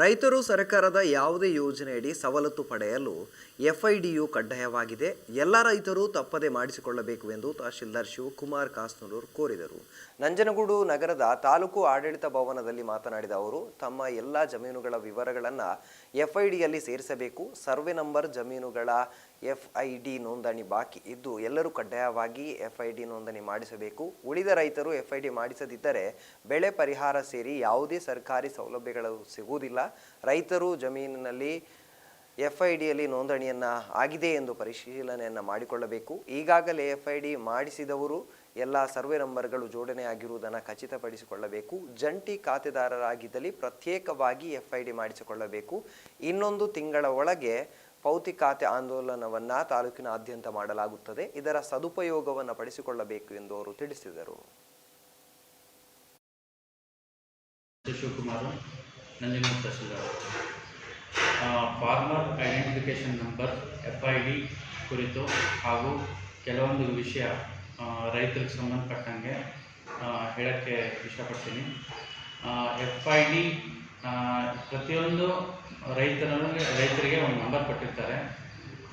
ರೈತರು ಸರ್ಕಾರದ ಯಾವುದೇ ಯೋಜನೆಯಡಿ ಸವಲತ್ತು ಪಡೆಯಲು ಎಫ್ಐಡಿಯು ಕಡ್ಡಾಯವಾಗಿದೆ. ಎಲ್ಲ ರೈತರು ತಪ್ಪದೆ ಮಾಡಿಸಿಕೊಳ್ಳಬೇಕು ಎಂದು ತಹಶೀಲ್ದಾರ್ ಶಿವಕುಮಾರ್ ಕಾಸ್ನೂರು ಕೋರಿದರು. ನಂಜನಗೂಡು ನಗರದ ತಾಲೂಕು ಆಡಳಿತ ಭವನದಲ್ಲಿ ಮಾತನಾಡಿದ ಅವರು, ತಮ್ಮ ಎಲ್ಲ ಜಮೀನುಗಳ ವಿವರಗಳನ್ನು ಎಫ್ಐಡಿಯಲ್ಲಿ ಸೇರಿಸಬೇಕು. ಸರ್ವೆ ನಂಬರ್ ಜಮೀನುಗಳ ಎಫ್ಐಡಿ ನೋಂದಣಿ ಬಾಕಿ ಇದ್ದು ಎಲ್ಲರೂ ಕಡ್ಡಾಯವಾಗಿ ಎಫ್ ಐ ಡಿ ನೋಂದಣಿ ಮಾಡಿಸಬೇಕು. ಉಳಿದ ರೈತರು ಎಫ್ ಐ ಡಿ ಮಾಡಿಸದಿದ್ದರೆ ಬೆಳೆ ಪರಿಹಾರ ಸೇರಿ ಯಾವುದೇ ಸರ್ಕಾರಿ ಸೌಲಭ್ಯಗಳು ಸಿಗುವುದಿಲ್ಲ. ರೈತರು ಜಮೀನಿನಲ್ಲಿ ಎಫ್ ಐ ಡಿಯಲ್ಲಿ ನೋಂದಣಿಯನ್ನು ಆಗಿದೆ ಎಂದು ಪರಿಶೀಲನೆಯನ್ನು ಮಾಡಿಕೊಳ್ಳಬೇಕು. ಈಗಾಗಲೇ ಎಫ್ ಐ ಡಿ ಮಾಡಿಸಿದವರು ಎಲ್ಲ ಸರ್ವೆ ನಂಬರ್ಗಳು ಜೋಡಣೆ ಆಗಿರುವುದನ್ನು ಖಚಿತಪಡಿಸಿಕೊಳ್ಳಬೇಕು. ಜಂಟಿ ಖಾತೆದಾರರಾಗಿದ್ದಲ್ಲಿ ಪ್ರತ್ಯೇಕವಾಗಿ ಎಫ್ ಐ ಡಿ ಮಾಡಿಸಿಕೊಳ್ಳಬೇಕು. ಇನ್ನೊಂದು ತಿಂಗಳ ಒಳಗೆ ಪೌತಿ ಖಾತೆ ಆಂದೋಲನವನ್ನ ತಾಲೂಕಿನಾದ್ಯಂತ ಮಾಡಲಾಗುತ್ತದೆ. ಇದರ ಸದುಪಯೋಗವನ್ನು ಪಡಿಸಿಕೊಳ್ಳಬೇಕು ಎಂದು ಅವರು ತಿಳಿಸಿದರು. Shivakumar, Nanjangud tahsildar. Farmer identification number F I ಕುರಿತು ಹಾಗೂ ಕೆಲವೊಂದು ವಿಷಯ ರೈತರಿಗೆ ಸಂಬಂಧಪಟ್ಟಂಗೆ ಹೇಳಕ್ಕೆ ಇಷ್ಟಪಡ್ತೀನಿ. ಎಫ್ ಐ ಡಿ ಪ್ರತಿಯೊಂದು ರೈತರಲ್ಲಿ ರೈತರಿಗೆ ಒಂದು ನಂಬರ್ ಕೊಟ್ಟಿರ್ತಾರೆ.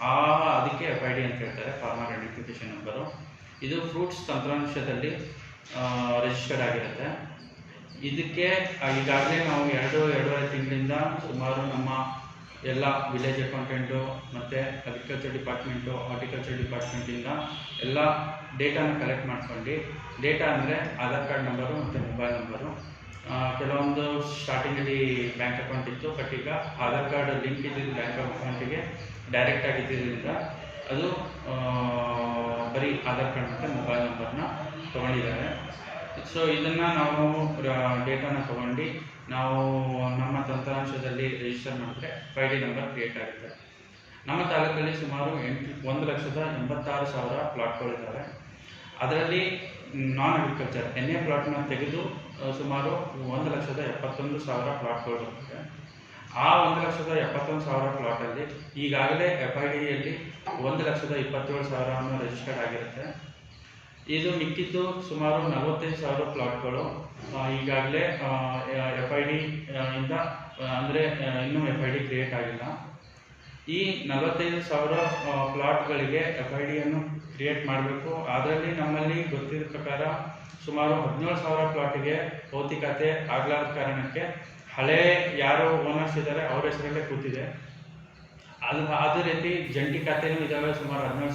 ಆ, ಅದಕ್ಕೆ ಎಫ್ ಐ ಡಿ ಅಂತ ಹೇಳ್ತಾರೆ ಫಾರ್ಮರ್ ಐಡೆಂಟಿಫಿಕೇಷನ್ ನಂಬರು ಇದು ಫ್ರೂಟ್ಸ್ ತಂತ್ರಾಂಶದಲ್ಲಿ ರಿಜಿಸ್ಟರ್ಡ್ ಆಗಿರುತ್ತೆ. ಇದಕ್ಕೆ ಈಗಾಗಲೇ ನಾವು ಎರಡು, ಎರಡೂವರೆ ತಿಂಗಳಿಂದ ಸುಮಾರು ನಮ್ಮ ಎಲ್ಲ ವಿಲೇಜ್ ಅಕೌಂಟೆಂಟು ಮತ್ತು ಅಗ್ರಿಕಲ್ಚರ್ ಡಿಪಾರ್ಟ್ಮೆಂಟು ಹಾರ್ಟಿಕಲ್ಚರ್ ಡಿಪಾರ್ಟ್ಮೆಂಟಿಂದ ಎಲ್ಲ ಡೇಟಾನ ಕಲೆಕ್ಟ್ ಮಾಡ್ಕೊಂಡು ಡೇಟಾ ಅಂದರೆ ಆಧಾರ್ ಕಾರ್ಡ್ ನಂಬರು ಮತ್ತು ಮೊಬೈಲ್ ನಂಬರು ಕೆಲವೊಂದು ಸ್ಟಾರ್ಟಿಂಗಲ್ಲಿ ಬ್ಯಾಂಕ್ ಅಕೌಂಟ್ ಇತ್ತು ಬಟ್ ಈಗ ಆಧಾರ್ ಕಾರ್ಡ್ ಲಿಂಕ್ ಇದ್ದಿದ್ದು ಬ್ಯಾಂಕ್ ಅಕೌಂಟಿಗೆ ಡೈರೆಕ್ಟ್ ಆಗಿದ್ದರಿಂದ ಅದು ಬರೀ ಆಧಾರ್ ಕಾರ್ಡ್ ಮತ್ತು ಮೊಬೈಲ್ ನಂಬರ್ನ ತೊಗೊಂಡಿದ್ದಾರೆ. ಸೊ ಇದನ್ನು ನಾವು ಡೇಟಾನ ತೊಗೊಂಡು ನಾವು ನಮ್ಮ ತಂತ್ರಾಂಶದಲ್ಲಿ ರಿಜಿಸ್ಟರ್ ಮಾಡಿದ್ರೆ F I D number create ಆಗುತ್ತೆ. ನಮ್ಮ ತಾಲೂಕಲ್ಲಿ ಸುಮಾರು ಎಂಟು, ಒಂದು ಲಕ್ಷದ ಎಂಬತ್ತಾರು ಸಾವಿರ ಪ್ಲಾಟ್ಗಳಿದ್ದಾವೆ ಅದರಲ್ಲಿ ನಾನ್ ಅಗ್ರಿಕಲ್ಚರ್ ಎನ್ ಎ ಪ್ಲಾಟ್ನ ತೆಗೆದು ಸುಮಾರು ಒಂದು ಲಕ್ಷದ ಎಪ್ಪತ್ತೊಂದು ಸಾವಿರ ಪ್ಲಾಟ್ಗಳು. ಬರ್ತದೆ ಆ ಒಂದು ಲಕ್ಷದ ಎಪ್ಪತ್ತೊಂದು ಸಾವಿರ ಪ್ಲಾಟಲ್ಲಿ ಈಗಾಗಲೇ ಎಫ್ ಐ ಡಿಯಲ್ಲಿ ಒಂದು ಲಕ್ಷದ ಇಪ್ಪತ್ತೇಳು ಸಾವಿರವನ್ನು ರಿಜಿಸ್ಟರ್ಡ್ ಆಗಿರುತ್ತೆ. ಇದು ಮಿಕ್ಕಿದ್ದು ಸುಮಾರು ನಲವತ್ತೈದು ಸಾವಿರ ಪ್ಲಾಟ್ಗಳು. ಈಗಾಗಲೇ ಎಫ್ ಐ ಡಿ ಇಂದ ಅಂದರೆ ಇನ್ನೂ ಎಫ್ ಐ ಡಿ ಕ್ರಿಯೇಟ್ ಆಗಿಲ್ಲ. ಈ ನಲವತ್ತೈದು ಸಾವಿರ ಪ್ಲಾಟ್ಗಳಿಗೆ ಎಫ್ ಐ ಡಿಯನ್ನು ಕ್ರಿಯೇಟ್ ಮಾಡಬೇಕು. ಅದರಲ್ಲಿ ನಮ್ಮಲ್ಲಿ ಗೊತ್ತಿದ್ದ ಪ್ರಕಾರ ಸುಮಾರು ಹದಿನೇಳು ಸಾವಿರ ಪ್ಲಾಟಿಗೆ ಭೌತಿಕತೆ ಆಗಲಾರದ ಕಾರಣಕ್ಕೆ ಹಳೆ ಯಾರು ಓನರ್ಸ್ ಇದ್ದಾರೆ, ಅವ್ರ ಹೆಸರಲ್ಲೇ ಕೂತಿದೆ. ಅದು, ಅದೇ ರೀತಿ ಜಂಟಿ ಖಾತೆಯೂ ಇದ್ದಾವೆ ಸುಮಾರು ಹದಿನೇಳು